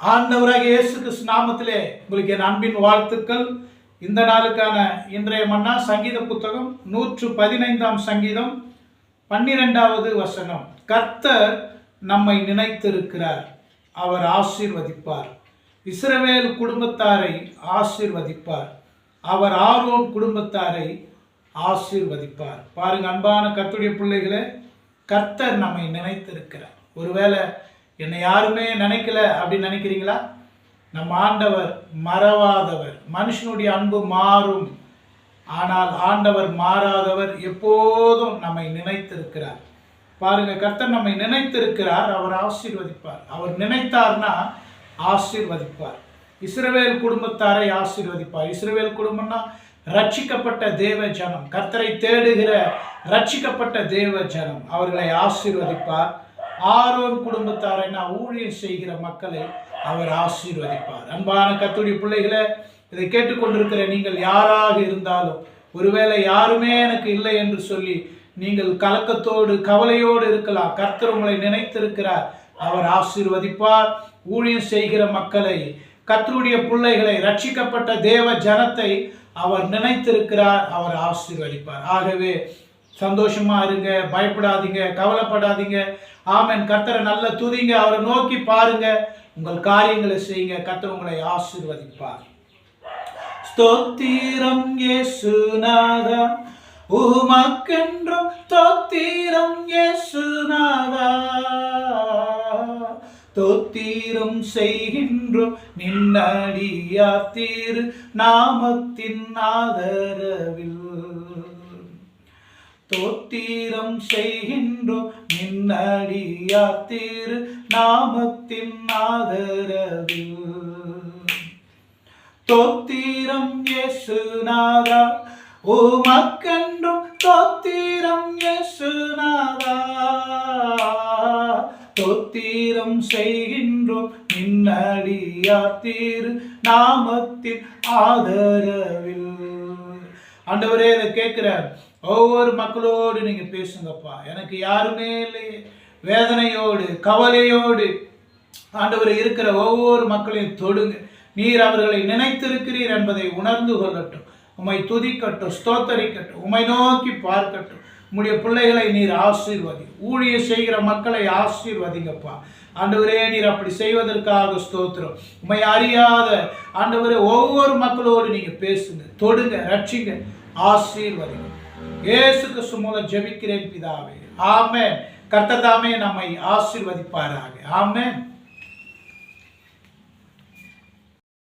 ஆண்டவராக இயேசு கிறிஸ்து நாமத்திலே உங்களுக்கு என் அன்பின் வாழ்த்துக்கள். இந்த நாளுக்கான இன்றைய மன்னா சங்கீத புத்தகம் நூற்று பதினைந்தாம் சங்கீதம் பன்னிரெண்டாவது வசனம். கர்த்தர் நம்மை நினைத்திருக்கிறார் அவர் ஆசீர்வதிப்பார். இஸ்ரவேல் குடும்பத்தாரை ஆசீர்வதிப்பார் அவர் ஆர்வம் குடும்பத்தாரை ஆசீர்வதிப்பார். பாருங்க அன்பான கத்துடைய பிள்ளைகளே கர்த்தர் நம்மை நினைத்திருக்கிறார். ஒருவேளை என்னை யாருமே நினைக்கல அப்படின்னு நினைக்கிறீங்களா? நம் ஆண்டவர் மறவாதவர். மனுஷனுடைய அன்பு மாறும். ஆனால் ஆண்டவர் மாறாதவர் எப்போதும் நம்மை நினைத்திருக்கிறார். பாருங்க கர்த்தர் நம்மை நினைத்திருக்கிறார் அவர் ஆசீர்வதிப்பார். அவர் நினைத்தார்னா ஆசீர்வதிப்பார். இஸ்ரவேல் குடும்பத்தாரை ஆசீர்வதிப்பார். இஸ்ரவேல் குடும்பம்னா ரட்சிக்கப்பட்ட தேவ ஜனம். கர்த்தரை தேடுகிற ரட்சிக்கப்பட்ட தேவ ஜனம். அவர்களை ஆசீர்வதிப்பார். ஆரோன் குடும்பத்தாரை நான் ஊழியர் செய்கிற மக்களை அவர் ஆசீர்வதிப்பார். அன்பான கத்துடைய பிள்ளைகளை இதை கேட்டுக்கொண்டிருக்கிற நீங்கள் யாராக இருந்தாலும் ஒருவேளை யாருமே எனக்கு இல்லை என்று சொல்லி நீங்கள் கலக்கத்தோடு கவலையோடு இருக்கலாம். கர்த்தர் உங்களை நினைத்திருக்கிறார். அவர் ஆசீர்வதிப்பார். ஊழியம் செய்கிற மக்களை கத்தருடைய பிள்ளைகளை ரட்சிக்கப்பட்ட தேவ ஜனத்தை அவர் நினைத்திருக்கிறார். அவர் ஆசீர்வதிப்பார். ஆகவே சந்தோஷமா இருங்க பயப்படாதீங்க கவலைப்படாதீங்க. ஆமன். கத்தரை நல்ல துதிங்க. அவரை நோக்கி பாருங்க. உங்கள் காரியங்களை செய்யுங்க. கத்தர் உங்களை ஆசீர்வதிப்பார். ஸ்தோத்திரம் இயேசுநாதா உமக்கென்றும் தோத்திரம் சுனாதா தோத்திரம் செய்கின்றோம். நின்னடியா தீர். நாமத்தின் ஆதரவில். தோத்திரம் செய்கின்றோம் நின்னடியா தீரு நாமத்தின் ஆதரவில். தோத்திரம் இயேசுநாதா உமக்கென்றும் தோத்திரம் இயேசுநாதா தோத்திரம் செய்கின்றோம் நின்னடியாத்திரு நாமத்தின் ஆதரவில். ஆண்டவரே இதை கேட்கிற ஒவ்வொரு மக்களோடு நீங்க பேசுங்கப்பா. எனக்கு யாருமே இல்லையே வேதனையோடு கவலையோடு ஆண்டவர் இருக்கிற ஒவ்வொரு மக்களையும் தொடுங்க. நீர் அவர்களை நினைத்திருக்கிறீர் என்பதை உணர்ந்து கொள்ளட்டும். உம்மை துதிக்கட்டும் ஸ்தோத்தரிக்கட்டும் உம்மை நோக்கி பார்க்கட்டும். உம்முடைய பிள்ளைகளை நீர் ஆசீர்வதி. ஊழிய செய்கிற மக்களை ஆசீர்வதிங்கப்பா. ஆண்டவரே நீர் அப்படி செய்வதற்காக ஸ்தோத்திரம். உம்மை அறியாத ஆண்டவரே ஒவ்வொரு மக்களோடு நீங்க பேசுங்க தொடுங்க ரட்சிங்க. ஆசீர்வதிங்க இயேசுக்கு சுமூலம் ஜெபிக்கிறேன் பிதாவே. ஆமே கர்த்தர் தாமே நம்மை ஆசீர்வதிப்பாராக. ஆமென்.